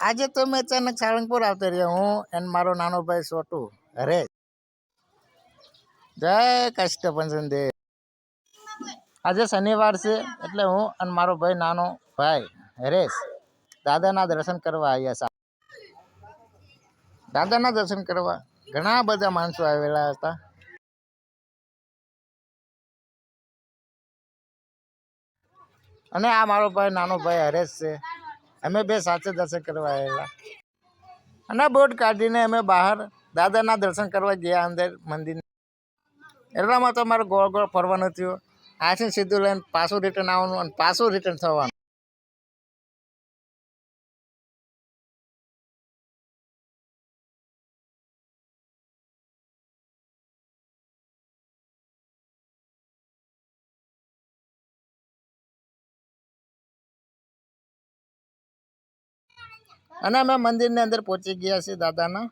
આજે તો મેં અચાનક સાળંગપુર આવતા રહ્યા હું અને મારો નાનો ભાઈ સોટુ અરે જય કષ્ટભંજન દેવ આજે શનિવાર છે એટલે હું અને મારો ભાઈ નાનો ભાઈ, હરેશ, દાદાના દર્શન કરવા આવ્યા છે દાદાના દર્શન કરવા ઘણા બધા માણસો આવેલા હતા. અને આ મારો ભાઈ, નાનો ભાઈ, હરેશ છે. અમે બે સાથે દર્શન કરવા આવેલા અને બોટ કાઢીને અમે બહાર દાદાના દર્શન કરવા ગયા અંદર મંદિર એટલામાં તો મારે ગોળ ગોળ ફરવાનું થયું. આથી સીધું લઈને પાછું રિટર્ન આવવાનું અને પાછું રિટર્ન થવાનું. અને અમે મંદિરની અંદર પહોંચી ગયા છીએ દાદાના.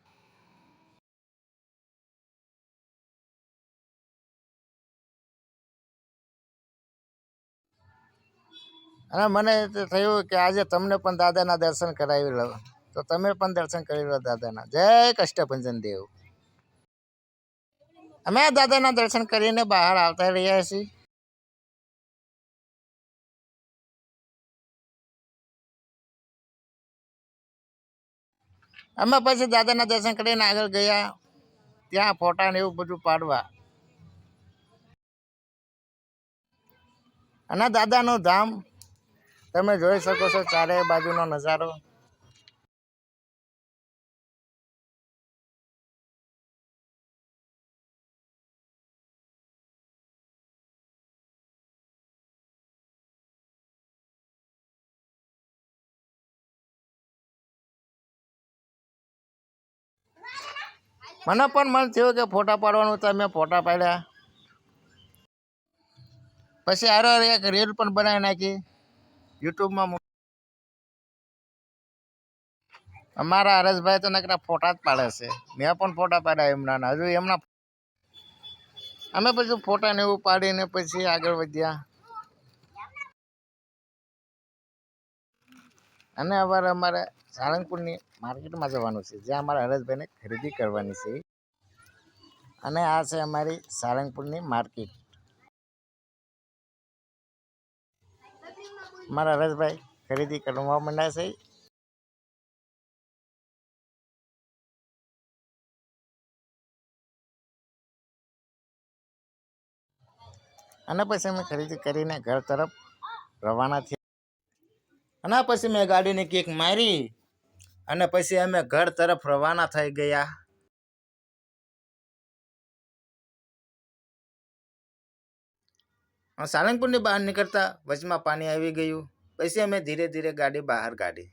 અને મને થયું કે આજે તમને પણ દાદાના દર્શન કરાવી લો તો તમે પણ દર્શન કરી લો દાદાના. જય કષ્ટભંજન દેવ. અમે દાદાના દર્શન કરીને બહાર આવતા રહ્યા છીએ. અમે પછી દાદાના દર્શન કરીને આગળ ગયા. ત્યાં ફોટા ને એવું બધું પાડવા. અને દાદાનું ધામ, તમે જોઈ શકો છો ચારે બાજુનો નજારો. મને પણ મન થયું કે ફોટા પાડવાનું તો મેં ફોટા પાડ્યા. પછી આરો એક રીલ પણ બનાવી નાખી. યુટ્યુબમાં અમારા હરેશભાઈ તો નકરા ફોટા જ પાડે છે. મેં પણ ફોટા પાડ્યા એમના હજુ એમના અમે પછી ફોટા ને એવું પાડીને પછી આગળ વધ્યા. અને અમારે અમારે સાળંગપુરની માર્કેટમાં જવાનું છે, જ્યાં અમારા હરેશભાઈને ખરીદી કરવાની છે. અને આ છે અમારી સાળંગપુરની માર્કેટ. મારા હરેશભાઈ ખરીદી કરવા માંડ્યા છે. અને પછી અમે ખરીદી કરીને ઘર તરફ રવાના થયા. અને પછી મેં ગાડીની કિક મારી અને પછી અમે ઘર તરફ રવાના થઈ ગયા. સાળંગપુરની બહાર નીકળતા વચમાં પાણી આવી ગયું. પછી અમે ધીરે ધીરે ગાડી બહાર કાઢી.